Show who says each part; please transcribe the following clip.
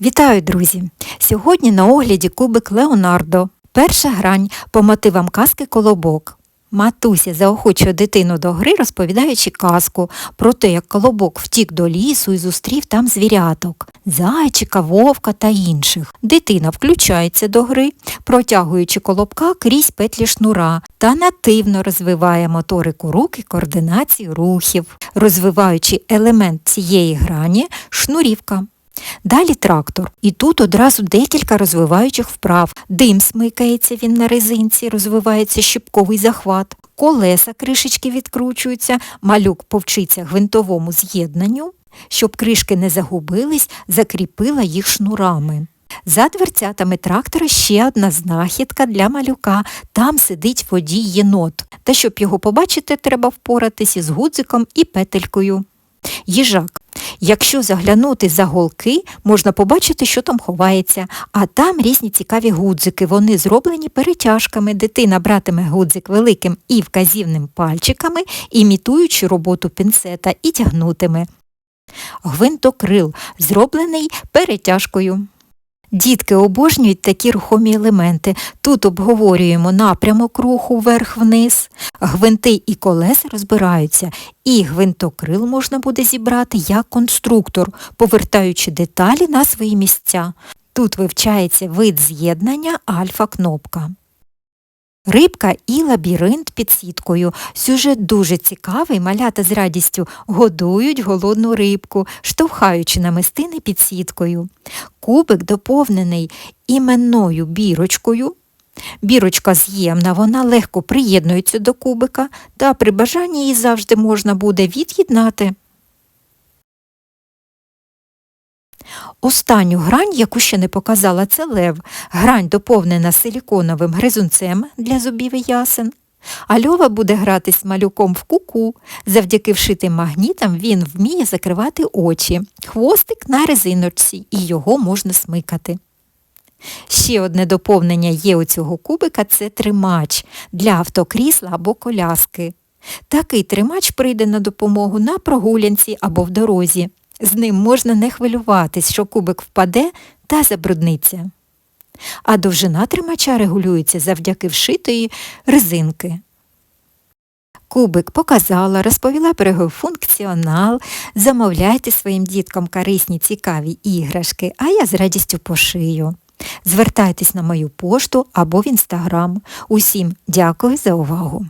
Speaker 1: Вітаю, друзі! Сьогодні на огляді кубик Леонардо. Перша грань по мотивам казки Колобок. Матуся заохочує дитину до гри, розповідаючи казку про те, як колобок втік до лісу і зустрів там звіряток, зайчика, вовка та інших. Дитина включається до гри, протягуючи колобка крізь петлі шнура та нативно розвиває моторику рук і координацію рухів, розвиваючи елемент цієї грані шнурівка. Далі трактор. І тут одразу декілька розвиваючих вправ. Дим смикається він на резинці, розвивається щіпковий захват. Колеса кришечки відкручуються, малюк повчиться гвинтовому з'єднанню. Щоб кришки не загубились, закріпила їх шнурами. За дверцятами трактора ще одна знахідка для малюка. Там сидить водій єнот. Та щоб його побачити, треба впоратись із гудзиком і петелькою. Їжак. Якщо заглянути за голки, можна побачити, що там ховається, а там різні цікаві гудзики. Вони зроблені перетяжками. Дитина братиме гудзик великим і вказівним пальчиками, імітуючи роботу пінцета і тягнутиме. Гвинтокрил зроблений перетяжкою. Дітки обожнюють такі рухомі елементи. Тут обговорюємо напрямок руху вверх-вниз. Гвинти і колеса розбираються, і гвинтокрил можна буде зібрати як конструктор, повертаючи деталі на свої місця. Тут вивчається вид з'єднання альфа-кнопка. Рибка і лабіринт під сіткою. Сюжет дуже цікавий, малята з радістю годують голодну рибку, штовхаючи намистини під сіткою. Кубик доповнений іменною бірочкою. Бірочка з'ємна, вона легко приєднується до кубика, та при бажанні її завжди можна буде від'єднати. Останню грань, яку ще не показала, це лев. Грань доповнена силіконовим гризунцем для зубів і ясен. А Льова буде грати з малюком в куку. Завдяки вшитим магнітам він вміє закривати очі. Хвостик на резиночці, і його можна смикати. Ще одне доповнення є у цього кубика це тримач для автокрісла або коляски. Такий тримач прийде на допомогу на прогулянці або в дорозі. З ним можна не хвилюватись, що кубик впаде та забрудниться. А довжина тримача регулюється завдяки вшитої резинки. Кубик показала, розповіла про його функціонал. Замовляйте своїм діткам корисні цікаві іграшки, а я з радістю пошию. Звертайтесь на мою пошту або в інстаграм. Усім дякую за увагу!